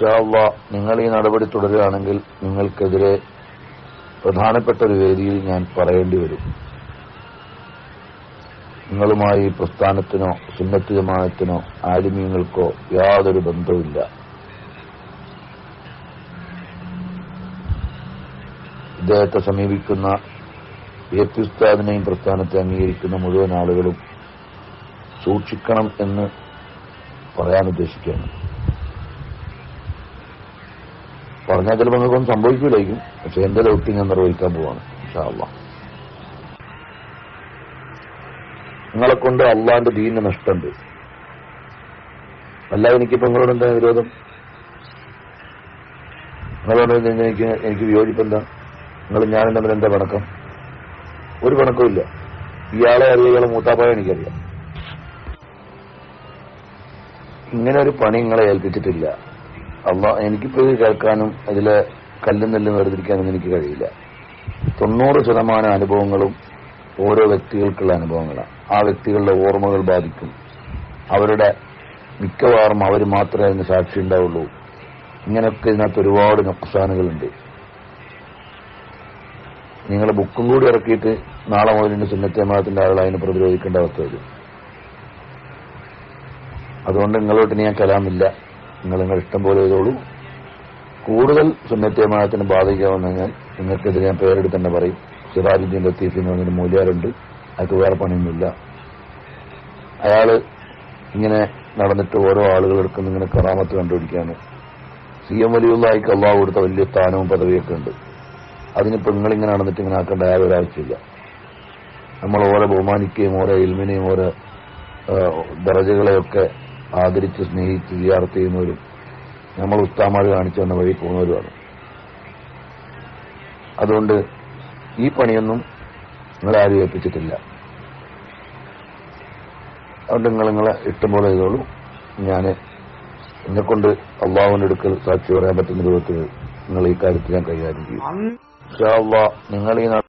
ഇൻഷാല്ല നിങ്ങൾ ഈ നടപടി തുടരുകയാണെങ്കിൽ നിങ്ങൾക്കെതിരെ പ്രധാനപ്പെട്ട ഒരു വേദിയിൽ ഞാൻ പറയേണ്ടി വരും. നിങ്ങളുമായി പ്രസ്ഥാനത്തിനോ സുന്നത്ത് ജമാനത്തിനോ ആലിമീങ്ങൾക്കോ യാതൊരു ബന്ധവുമില്ല. ഇദ്ദേഹത്തെ സമീപിക്കുന്ന എ പി ഉസ്താദിനെയും പ്രസ്ഥാനത്തെ അംഗീകരിക്കുന്ന മുഴുവൻ ആളുകളും സൂക്ഷിക്കണം എന്ന് പറയാൻ ഉദ്ദേശിക്കുകയാണ്. പറഞ്ഞാൽ ചിലപ്പോൾ നിങ്ങൾക്കൊന്നും സംഭവിക്കില്ലായിരിക്കും പക്ഷെ എന്റെ ദൗത്യം ഞാൻ നിർവഹിക്കാൻ പോവാണ് ഇൻഷാ നിങ്ങളെ കൊണ്ട് അള്ളാന്റെ ദീനിന് നഷ്ടമുണ്ട്. അല്ല എനിക്കിപ്പോ നിങ്ങളോട് എന്താ വിരോധം? നിങ്ങളോട് എനിക്ക് എനിക്ക് വിയോജിപ്പെന്താ നിങ്ങൾ ഞാനും തമ്മിൽ എന്താ പണക്കം ഒരു പണക്കമില്ല ഇയാളെ അറിയാം ഇയാളെ മൂത്താപ്പായ എനിക്കറിയാം. ഇങ്ങനെ ഒരു പണി നിങ്ങളെ ഏൽപ്പിച്ചിട്ടില്ല. അല്ല എനിക്കിപ്പോ കേൾക്കാനും അതിലെ കല്ലും നെല്ലും വേർതിരിക്കാനും എനിക്ക് കഴിയില്ല. തൊണ്ണൂറ് ശതമാനം അനുഭവങ്ങളും ഓരോ വ്യക്തികൾക്കുള്ള അനുഭവങ്ങളാണ്. ആ വ്യക്തികളുടെ ഓർമ്മകൾ ബാധിക്കും. അവരുടെ മിക്കവാറും അവർ മാത്രമേ അതിന് സാക്ഷി ഉണ്ടാവുള്ളൂ. ഇങ്ങനെയൊക്കെ ഇതിനകത്ത് ഒരുപാട് നക്സാനുകളുണ്ട്. നിങ്ങൾ ബുക്കും കൂടി ഇറക്കിയിട്ട് നാളെ മുതലിന്റെ സുന്നത്തേമാത്തിന്റെ ആളുകൾ അതിനെ പ്രതിരോധിക്കേണ്ട അവസ്ഥ വരും. അതുകൊണ്ട് നിങ്ങളോട്ട് ഞാൻ കലാമില്ല. നിങ്ങൾ നിങ്ങൾ ഇഷ്ടം പോലെ ചെയ്തോളൂ കൂടുതൽ സുന്നത്യമാനത്തിന് ബാധിക്കാമെന്ന് ഞാൻ നിങ്ങൾക്കെതിരെ ഞാൻ പേരെടുത്ത് തന്നെ പറയും. സിറാജുദ്ദീൻ ലത്തീഫ് എന്ന് പറഞ്ഞൊരു മൂല്യാരുണ്ട്. അയാൾക്ക് വേറെ പണിയൊന്നുമില്ല. അയാൾ ഇങ്ങനെ നടന്നിട്ട് ഓരോ ആളുകൾക്കും ഇങ്ങനെ കറാമത്ത് കണ്ടുപിടിക്കാണ്. സി എം വലിയുള്ളായിക്ക് അള്ളാഹ് കൊടുത്ത വലിയ സ്ഥാനവും പദവിയൊക്കെ ഉണ്ട്. അതിനിപ്പോ നിങ്ങളിങ്ങനെ നടന്നിട്ട് ഇങ്ങനെ ആക്കേണ്ട ആരും ഒരാവശ്യമില്ല നമ്മൾ ഓരോ ബഹുമാനിക്കുകയും ഓരോ ഇൽമിനെയും ഓരോ ദറജകളെയൊക്കെ ആദരിച്ച് സ്നേഹിച്ച് വിചാർത്ത് ചെയ്യുന്നവരും നമ്മൾ ഉസ്താമാർ കാണിച്ചു തന്ന വഴി പോകുന്നവരുമാണ്. അതുകൊണ്ട് ഈ പണിയൊന്നും നിങ്ങൾ ആരും ഏൽപ്പിച്ചിട്ടില്ല. അതുകൊണ്ട് നിങ്ങൾ നിങ്ങളെ ഇഷ്ടംപോലെ ചെയ്തോളൂ. ഞാൻ എന്നെക്കൊണ്ട് അള്ളാഹുവിന്റെ അടുക്കൽ സാക്ഷി പറയാൻ പറ്റുന്ന രൂപത്തിൽ നിങ്ങൾ ഈ കാര്യത്തിൽ ഞാൻ കൈകാര്യം ചെയ്യും. നിങ്ങൾ ഈ